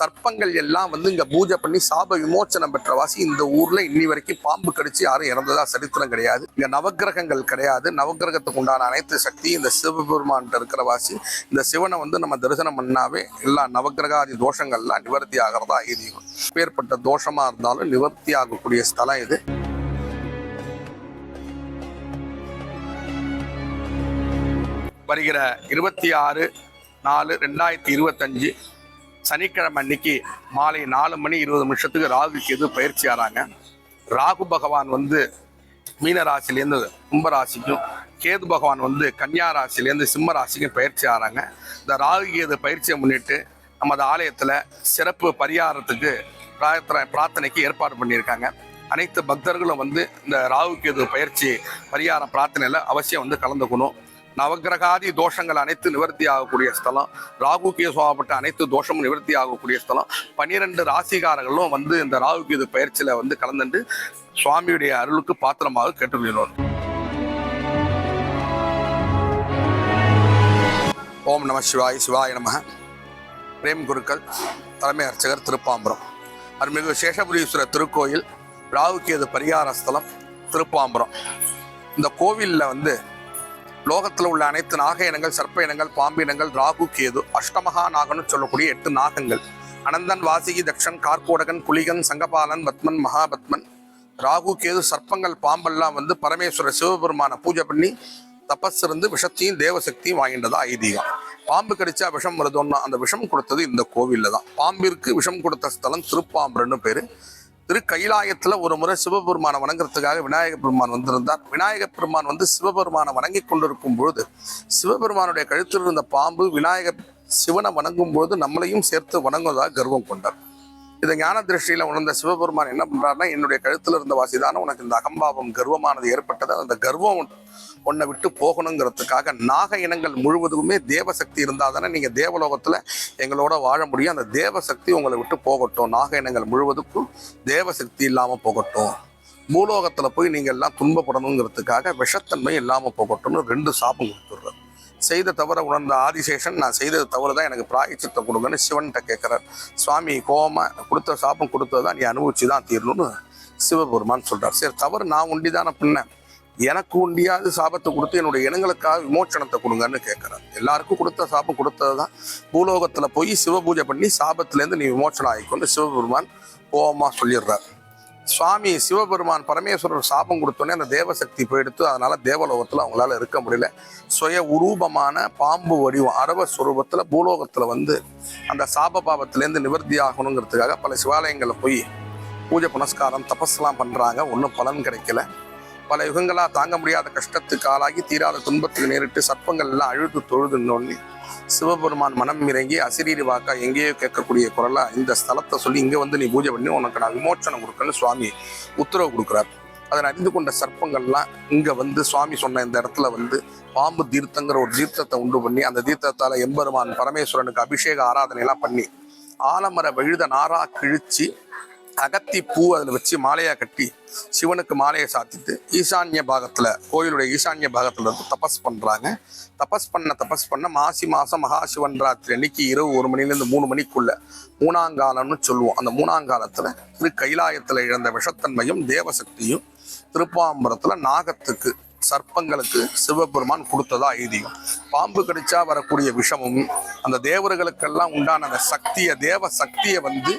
சர்ப்பங்கள் எல்லாம் வந்து இங்க பூஜை பண்ணி சாப விமோச்சனம் பெற்ற வாசி இந்த ஊர்ல இன்னி வரைக்கும் பாம்பு கடிச்சு யாரும் இறந்ததா சரித்திரம் கிடையாது. இங்க நவக்கிரகங்கள் கிடையாது. நவக்கிரகத்துக்கு உண்டான அனைத்து சக்தி இந்த சிவபெருமான்கிட்ட இருக்கிற வாசி. இந்த சிவனை வந்து நம்ம தரிசனம் பண்ணாவே எல்லா நவக்கிரகாதி தோஷங்கள்லாம் நிவர்த்தி ஆகிறதா ஐதீகம் பேர்பட்ட தோஷமா இருந்தாலும் நிவர்த்தி ஆகக்கூடிய ஸ்தலம் இது. வருகிற இருபத்தி ஆறு நாலு ரெண்டாயிரத்தி இருபத்தஞ்சு சனிக்கிழமை அன்னைக்கு மாலை நாலு மணி இருபது நிமிஷத்துக்கு ராகு கேது பயிற்சி ஆறாங்க? ராகு பகவான் வந்து மீன ராசிலேருந்து கும்பராசிக்கும் கேது பகவான் வந்து கன்னியா ராசிலேருந்து சிம்ம ராசிக்கும் பயிற்சி ஆறாங்க. இந்த ராகு கேது பயிற்சியை முன்னிட்டு நமது ஆலயத்தில் சிறப்பு பரிகாரத்துக்கு பிரார்த்தனை பிரார்த்தனைக்கு ஏற்பாடு பண்ணியிருக்காங்க. அனைத்து பக்தர்களும் வந்து இந்த ராகு கேது பயிற்சி பரிகாரம் பிரார்த்தனையில் அவசியம் வந்து கலந்துக்கணும். நவக்கிரகாதி தோஷங்கள் அனைத்து நிவர்த்தி ஆகக்கூடிய ஸ்தலம். ராகு கேசுவாகப்பட்ட அனைத்து தோஷமும் நிவர்த்தி ஆகக்கூடிய ஸ்தலம். பன்னிரெண்டு ராசிகாரர்களும் வந்து இந்த ராகு கேது பயிற்சியில வந்து கலந்துட்டு சுவாமியுடைய அருளுக்கு பாத்திரமாக கேட்டுக்கொள்கிறோம். ஓம் நம சிவாய் சிவாய நம. பிரேம் குருக்கள் தலைமை அர்ச்சகர் திருப்பாம்பரம். அருள்மிகு சேஷபுரீஸ்வரர் திருக்கோயில் ராகுகேது பரிகார ஸ்தலம் திருப்பாம்பரம். இந்த கோவிலில் வந்து லோகத்தில் உள்ள அனைத்து நாக இனங்கள் சர்ப்ப இனங்கள் பாம்பு இனங்கள் ராகு கேது அஷ்டமகா நாகன்னு சொல்லக்கூடிய எட்டு நாகங்கள். அனந்தன் வாசிகி தக்ஷன் கார்கோடகன் புலிகன் சங்கபாலன் பத்மன் மகாபத்மன். ராகு கேது சர்ப்பங்கள் பாம்பெல்லாம் வந்து பரமேஸ்வரர் சிவபெருமான பூஜை பண்ணி தபஸ் இருந்து விஷத்தையும் தேவசக்தியும் வாங்கின்றதா ஐதீகம். பாம்பு கடிச்சா விஷம் வருதுன்னா அந்த விஷம் கொடுத்தது இந்த கோவில்ல தான். பாம்பிற்கு விஷம் கொடுத்த ஸ்தலம் திருப்பாம்புன்னு பேரு. திரு கைலாயத்தில் ஒரு முறை சிவபெருமானை வணங்குறதுக்காக விநாயக பெருமான் வந்திருந்தார். விநாயக பெருமான் வந்து சிவபெருமானை வணங்கி கொண்டிருக்கும் பொழுது சிவபெருமானுடைய கழுத்தில் இருந்த பாம்பு விநாயகர் சிவனை வணங்கும் பொழுது நம்மளையும் சேர்த்து வணங்குவதாக கர்வம் கொண்டார். இதை ஞான திருஷ்டியில உணர்ந்த சிவபெருமான் என்ன பண்றாருன்னா என்னுடைய கழுத்தில் இருந்த வாசிதான உனக்கு இந்த அகம்பாவம் கர்வமானது ஏற்பட்டது அந்த கர்வம் உன்னை விட்டு போகணுங்கிறதுக்காக நாக இனங்கள் முழுவதுமே தேவசக்தி இருந்தால் தானே நீங்கள் தேவலோகத்தில் எங்களோட வாழ முடியும். அந்த தேவசக்தி உங்களை விட்டு போகட்டும். நாக இனங்கள் முழுவதுக்கும் தேவசக்தி இல்லாமல் போகட்டும். மூலோகத்தில் போய் நீங்கள் எல்லாம் துன்பப்படணுங்கிறதுக்காக விஷத்தன்மை இல்லாமல் போகட்டும்னு ரெண்டு சாபம் கொடுத்துட்றாரு. செய்த தவற உணர்ந்த ஆதிசேஷன் நான் செய்தது தவறு தான் எனக்கு பிராயச்சித்தம் கொடுங்கன்னு சிவன்கிட்ட கேட்குறார். சுவாமி கோம கொடுத்த சாபம் கொடுத்ததான் நீ அனுபவிச்சு தான் தீரணும்னு சிவபெருமான் சொல்கிறார் சரி தவறு நான் உண்டி தானே பின்னேன் எனக்கு உண்டியாவது சாபத்தை கொடுத்து என்னுடைய இனங்களுக்காக விமோச்சனத்தை கொடுங்கன்னு கேட்குறாரு எல்லாருக்கும் கொடுத்த சாபம் கொடுத்தது தான் பூலோகத்தில் போய் சிவபூஜை பண்ணி சாபத்திலேருந்து நீ விமோச்சனம் ஆகிக்கொண்டு சிவபெருமான் கோபமாக சொல்லிடுறார். சுவாமி சிவபெருமான் பரமேஸ்வரர் சாபம் கொடுத்தோன்னே அந்த தேவசக்தி போயிடுத்து அதனால தேவலோகத்தில் அவங்களால இருக்க முடியல. சுய உரூபமான பாம்பு வடிவம் அரவ சுரூபத்தில் பூலோகத்தில் வந்து அந்த சாப பாபத்துலேருந்து நிவர்த்தி ஆகணுங்கிறதுக்காக பல சிவாலயங்களில் போய் பூஜை புனஸ்காரம் தபஸ்லாம் பண்ணுறாங்க ஒன்றும் பலன் கிடைக்கல. பல யுகங்களாக தாங்க முடியாத கஷ்டத்துக்கு ஆளாகி தீராத துன்பத்துக்கு நேரிட்டு சர்ப்பங்கள் எல்லாம் அழுது தொழுதுன்னொன்னே சிவபெருமான் மனம் இறங்கி அசிரீரி வாக்கா எங்கேயோ கேட்கக்கூடிய குரலா இந்த ஸ்தலத்தை சொல்லி இங்கே வந்து நீ பூஜை பண்ணி உனக்கு நான் விமோச்சனம் கொடுக்கணும்னு சுவாமி உத்தரவு கொடுக்குறார். அதை அறிந்து கொண்ட சர்ப்பங்கள்லாம் இங்கே வந்து சுவாமி சொன்ன இந்த இடத்துல வந்து பாம்பு தீர்த்தங்கிற ஒரு தீர்த்தத்தை உண்டு பண்ணி அந்த தீர்த்தத்தால் எம்பெருமான் பரமேஸ்வரனுக்கு அபிஷேக ஆராதனை எல்லாம் பண்ணி ஆலமர விழுத நாரா கிழிச்சு அகத்தி பூ அதில் வச்சு மாலையா கட்டி சிவனுக்கு மாலையை சாத்திட்டு ஈசான்ய பாகத்தில் கோயிலுடைய ஈசான்ய பாகத்தில் இருந்து தபஸ் பண்ணுறாங்க தபஸ் பண்ண தபஸ் பண்ண மாசி மாதம் மகாசிவன் ராத்திரி அன்னைக்கு இரவு ஒரு மணிலேருந்து மூணு மணிக்குள்ள மூணாங்காலம்னு சொல்லுவோம். அந்த மூணாங்காலத்தில் திரு கைலாயத்தில் இழந்த விஷத்தன்மையும் தேவசக்தியும் திருப்பாம்பரத்தில் நாகத்துக்கு சர்ப்பங்களுக்கு சிவபெருமான் கொடுத்ததா ஐதீகம். பாம்பு கடிச்சா வரக்கூடிய விஷமும் அந்த தேவர்களுக்கெல்லாம் உண்டான அந்த சக்தியை தேவ சக்தியை வந்து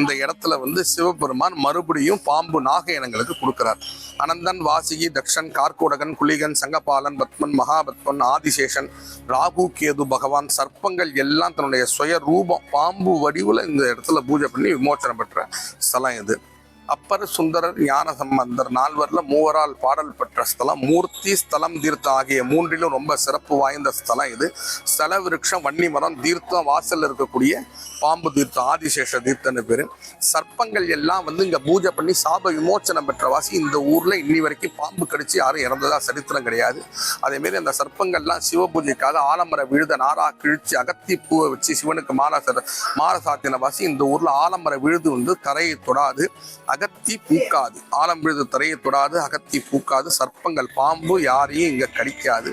இந்த இடத்துல வந்து சிவபெருமான் மறுபடியும் பாம்பு நாக இனங்களுக்கு கொடுக்கிறார். அனந்தன் வாசிகி தக்ஷன் கார்கோடகன் குளிகன் சங்கபாலன் பத்மன் மகாபத்மன் ஆதிசேஷன் ராகு கேது பகவான் சர்ப்பங்கள் எல்லாம் தன்னுடைய சுய ரூபம் பாம்பு வடிவில் இந்த இடத்துல பூஜை பண்ணி விமோச்சனம் பெற்ற ஸ்தலம் இது. அப்பர் சுந்தரர் ஞான சம்பந்தர் நால்வரில் மூவரால் பாடல் பெற்ற ஸ்தலம் மூர்த்தி ஸ்தலம் தீர்த்தம் ஆகிய மூன்றிலும் ரொம்ப சிறப்பு வாய்ந்த ஸ்தலம் இது. ஸ்தல விருட்சம் வன்னி மரம் தீர்த்தம் வாசல் இருக்கக்கூடிய பாம்பு தீர்த்தம் ஆதிசேஷ தீர்த்தம்னு பேர். சர்ப்பங்கள் எல்லாம் வந்து இங்கே பூஜை பண்ணி சாப விமோச்சனம் பெற்ற வாசி இந்த ஊரில் இன்னி வரைக்கும் பாம்பு கடிச்சு யாரும் இறந்ததா சரித்திரம் கிடையாது. அதேமாரி அந்த சர்ப்பங்கள்லாம் சிவ பூஜைக்காக ஆலமர விழுத நாரா கிழிச்சு அகத்தி பூவை வச்சு சிவனுக்கு மாலை மாலை சாத்தின வாசி இந்த ஊரில் ஆலமர விழுது வந்து தரையை தொடாது. அகத்தி பூக்காது. ஆலம்பிழுது தரையை தொடாது அகத்தி பூக்காது. சர்ப்பங்கள் பாம்பு யாரையும் இங்க கடிக்காது.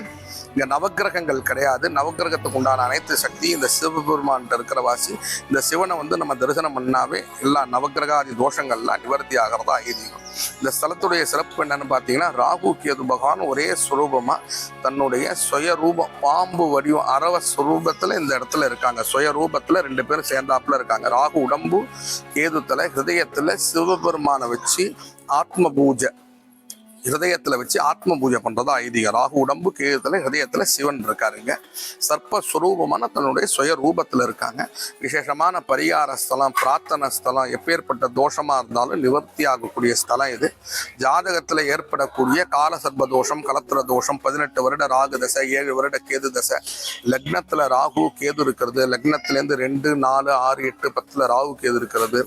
இங்க நவக்கிரகங்கள் கிடையாது. நவக்கிரகத்துக்கு உண்டான அனைத்து சக்தி இந்த சிவபெருமான்கிட்ட இருக்கிற வாசி இந்த சிவனை வந்து நம்ம தரிசனம் பண்ணாவே எல்லா நவக்கிரகாதி தோஷங்கள்லாம் நிவர்த்தி ஆகிறதா ஐதீகம். இந்த ஸ்தலத்துடைய சிறப்பு என்னன்னு பார்த்தீங்கன்னா ராகு கேது பகவான் ஒரே சுரூபமா தன்னுடைய சுயரூபம் பாம்பு வடிவம் அரவ சுரூபத்துல இந்த இடத்துல இருக்காங்க. சுயரூபத்தில் ரெண்டு பேரும் சேர்ந்தாப்புல இருக்காங்க. ராகு உடம்பு கேதுத்தில் ஹிருதயத்தில் ஹிருதயத்துல சிவபெருமானை வச்சு ஆத்ம பூஜை ஹிரதயத்தில் வச்சு ஆத்ம பூஜை பண்ணுறதா ஐதீகம் ராகு உடம்பு கேதுல ஹிரதயத்தில் சிவன் இருக்காருங்க. சர்ப்ப சுரூபமான தன்னுடைய சுய ரூபத்தில் இருக்காங்க. விசேஷமான பரிகார ஸ்தலம் பிரார்த்தனை ஸ்தலம் எப்பேற்பட்ட தோஷமாக இருந்தாலும் நிவர்த்தி ஆகக்கூடிய ஸ்தலம் இது. ஜாதகத்தில் ஏற்படக்கூடிய கால சர்ப்ப தோஷம் கலத்திர தோஷம் பதினெட்டு வருட ராகு தசை ஏழு வருட கேது தசை. லக்னத்தில் ராகு கேது இருக்கிறது. லக்னத்திலேருந்து ரெண்டு நாலு ஆறு எட்டு பத்தில் ராகு கேது இருக்கிறது.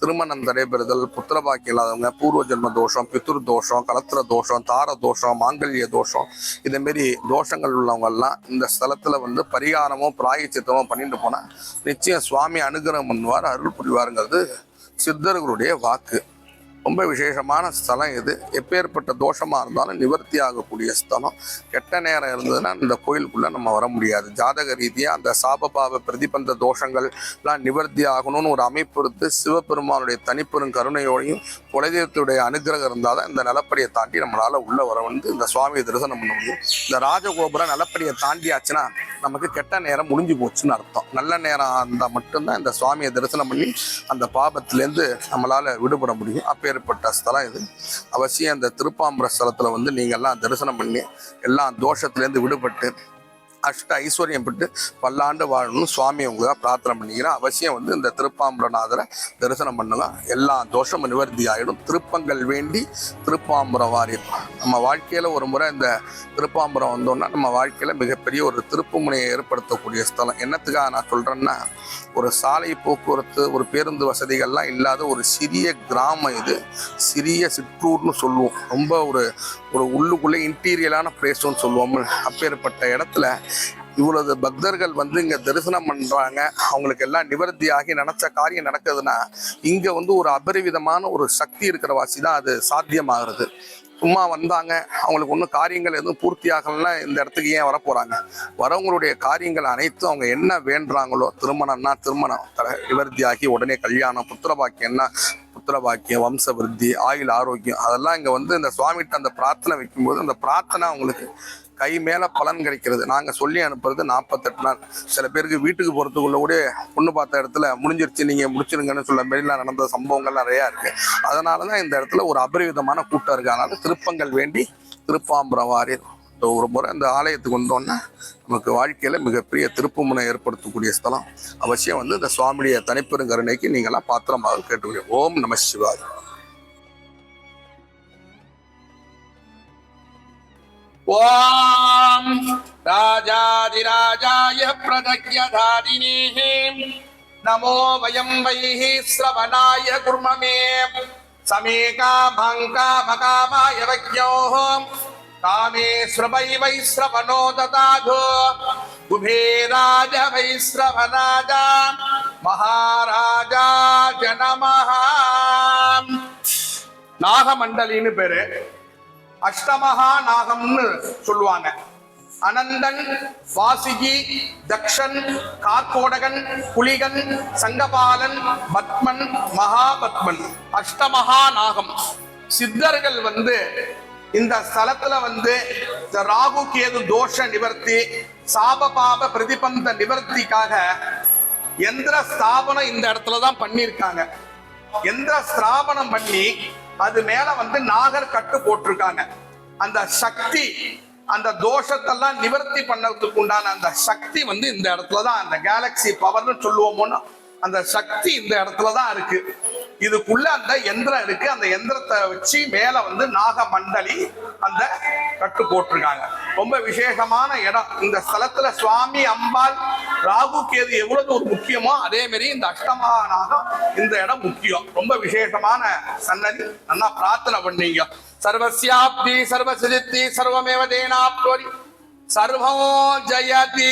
திருமணம் நடைபெறுதல் புத்திரபாக்கி இல்லாதவங்க பூர்வ ஜென்ம தோஷம் பித்ரு தோஷம் கலத்திர தோஷம் தார தோஷம் மாங்கல்ய தோஷம். இதேமாரி தோஷங்கள் உள்ளவங்கெல்லாம் இந்த ஸ்தலத்துல வந்து பரிகாரமும் பிராயச்சித்தமோ பண்ணிட்டு போனா நிச்சயம் சுவாமி அனுகிரகம் பண்ணுவார் அருள் புரிவாருங்கிறது சித்தர்களுடைய வாக்கு. ரொம்ப விசேஷமான ஸ்தலம் இது எப்பேற்பட்ட தோஷமாக இருந்தாலும் நிவர்த்தி ஆகக்கூடிய ஸ்தலம். கெட்ட நேரம் இருந்ததுன்னா இந்த கோயிலுக்குள்ளே நம்ம வர முடியாது. ஜாதக ரீதியாக அந்த சாபபாவ பிரதிபந்த தோஷங்கள்லாம் நிவர்த்தி ஆகணும்னு ஒரு அமைப்பு இருந்து சிவபெருமானுடைய தனிப்பெரும் கருணையோடையும் குலதெய்வத்துடைய அனுகிரகம் இருந்தால் தான் இந்த நிலப்படியை தாண்டி நம்மளால் உள்ளே வர வந்து இந்த சுவாமியை தரிசனம் பண்ண முடியும். இந்த ராஜகோபுரம் நிலப்படியை தாண்டியாச்சுன்னா நமக்கு கெட்ட நேரம் முடிஞ்சு போச்சுன்னு அர்த்தம். நல்ல நேரம் இருந்தால் மட்டும்தான் இந்த சுவாமியை தரிசனம் பண்ணி அந்த பாபத்திலேருந்து நம்மளால் விடுபட முடியும். அப்போ அப்பேற்பட்ட ஸ்தலம் இது. அவசியம் அந்த திருப்பாம்பர ஸ்தலத்தில் வந்து நீங்கள்லாம் தரிசனம் பண்ணி எல்லாம் தோஷத்துலேருந்து விடுபட்டு அஷ்ட ஐஸ்வர்யம் பெற்று பல்லாண்டு வாழணும்னு சுவாமி உங்களை பிரார்த்தனை பண்ணிக்கிறேன். அவசியம் வந்து இந்த திருப்பாம்பரநாதரை தரிசனம் பண்ணலாம். எல்லா தோஷமும் நிவர்த்தி ஆகிடும் திருப்பங்கள் வேண்டி திருப்பாம்பரம் வாரியம். நம்ம வாழ்க்கையில் ஒரு முறை இந்த திருப்பாம்பரம் வந்தோம்னா நம்ம வாழ்க்கையில் மிகப்பெரிய ஒரு திருப்புமுனையை ஏற்படுத்தக்கூடிய ஸ்தலம். என்னத்துக்காக நான் சொல்கிறேன்னா ஒரு சாலை போக்குவரத்து ஒரு பேருந்து வசதிகள்லாம் இல்லாத ஒரு சிறிய கிராமம் இது. சிறிய சிற்றூர்னு சொல்லுவோம். ரொம்ப ஒரு ஒரு உள்ளுக்குள்ளே இன்டீரியலான பிளேஸ்னு சொல்லுவோம் அப்பேற்பட்ட இடத்துல இவ்வளவு பக்தர்கள் வந்து இங்க தரிசனம் பண்றாங்க. அவங்களுக்கு எல்லாம் நிவர்த்தி ஆகி நினைச்ச காரியம் நடக்குதுன்னா இங்க வந்து ஒரு அபரிவிதமான ஒரு சக்தி இருக்கிற வாசி தான் அது சாத்தியமாகிறது. சும்மா வந்தாங்க அவங்களுக்கு ஒன்றும் காரியங்கள் எதுவும் பூர்த்தி ஆகலைன்னா இந்த இடத்துக்கு ஏன் வரப்போகிறாங்க வரவங்களுடைய காரியங்கள் அனைத்தும் அவங்க என்ன வேண்டுறாங்களோ திருமணம்னா திருமணம். நிவர்த்தி ஆகி உடனே கல்யாணம் புத்திர பாக்கியம்னா புத்திர பாக்கியம் வம்ச விருத்தி ஆயுள் ஆரோக்கியம். அதெல்லாம் இங்கே வந்து இந்த சுவாமிகிட்ட அந்த பிரார்த்தனை வைக்கும்போது அந்த பிரார்த்தனை அவங்களுக்கு கை மேலே பலன் கிடைக்கிறது. நாங்கள் சொல்லி அனுப்புறது நாற்பத்தெட்டு நாள். சில பேருக்கு வீட்டுக்கு போகிறதுக்குள்ள கூட பொண்ணு பார்த்த இடத்துல முடிஞ்சிருச்சு நீங்கள் முடிச்சிருங்கன்னு சொல்ல மாரிலாம் நடந்த சம்பவங்கள் நிறையா இருக்குது அதனால தான் இந்த இடத்துல ஒரு அபரிவிதமான கூட்டம் இருக்குது அதனால் திருப்பங்கள் வேண்டி திருப்பாம்பரம் வாரியர் ஒரு முறை இந்த ஆலயத்துக்கு வந்தோன்னா நமக்கு வாழ்க்கையில் மிகப்பெரிய திருப்புமுனை ஏற்படுத்தக்கூடிய ஸ்தலம். அவசியம் வந்து இந்த சுவாமியுடைய தனிப்பெருங்கருணைக்கு நீங்களாம் பாத்திரமாக கேட்டுக்கூடிய ஓம் நம சிவாய். ஓ కవిరాజాయ ప్రదజ్ఞధారిణేः నమో వయం వైః శ్రవణాయ కుర్మమే సమేకాభంకామకామాయ వజ్ఞోః కామేశ్వ వై వైశ్రవణో దదాఘో కుబేరాజ వైశ్రవణాజ మహారాజా జనమహ நாகமண்டலின்னு பேரு அஷ்டமகா நாகம்னு சொல்லுவாங்க அனந்தன் வாசிகி தக்ஷன் கார்கோடகன் புலிகன் சங்கபாலன் பத்மன் மகாபத்மன் அஷ்டமகா நாகம் சித்தர்கள் வந்து இந்த ஸ்தலத்துல வந்து இந்த ராகு கேது தோஷ நிவர்த்தி சாப பாப பிரதிபந்த நிவர்த்திக்காக எந்திர ஸ்தாபனம் இந்த இடத்துல தான் பண்ணியிருக்காங்க. எந்திர ஸ்தாபனம் பண்ணி அது மேல வந்து நாகர் கட்டு போட்டிருக்காங்க. அந்த சக்தி அந்த தோஷத்தெல்லாம் நிவர்த்தி பண்ணதுக்கு உண்டான அந்த சக்தி வந்து இந்த இடத்துல தான் அந்த கேலக்சி பவர்னு சொல்லுவோமோன்னு அந்த சக்தி இந்த இடத்துல தான் இருக்கு. இதுக்குள்ள அந்த எந்திரம் இருக்கு. அந்த எந்திரத்தை வச்சு மேல வந்து நாக மண்டலி அந்த கட்டு போட்டிருக்காங்க. ரொம்ப விசேஷமான இடம். இந்த ஸ்தலத்துல சுவாமி அம்பாள் ராகு கேது எவ்வளவு ஒரு முக்கியமோ அதே மாதிரி இந்த அஷ்டமா நாகம் இந்த இடம் முக்கியம். ரொம்ப விசேஷமான சன்னதி. நல்லா பிரார்த்தனை பண்ணீங்க. सर्वस्याप्ति सर्वसिद्धि सर्वमेव देनाप्तोरि सर्वो जयति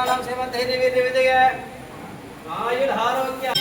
हाँ, सर्वाणां श्रीमन्धैर्यविद्य आयुरारोग्य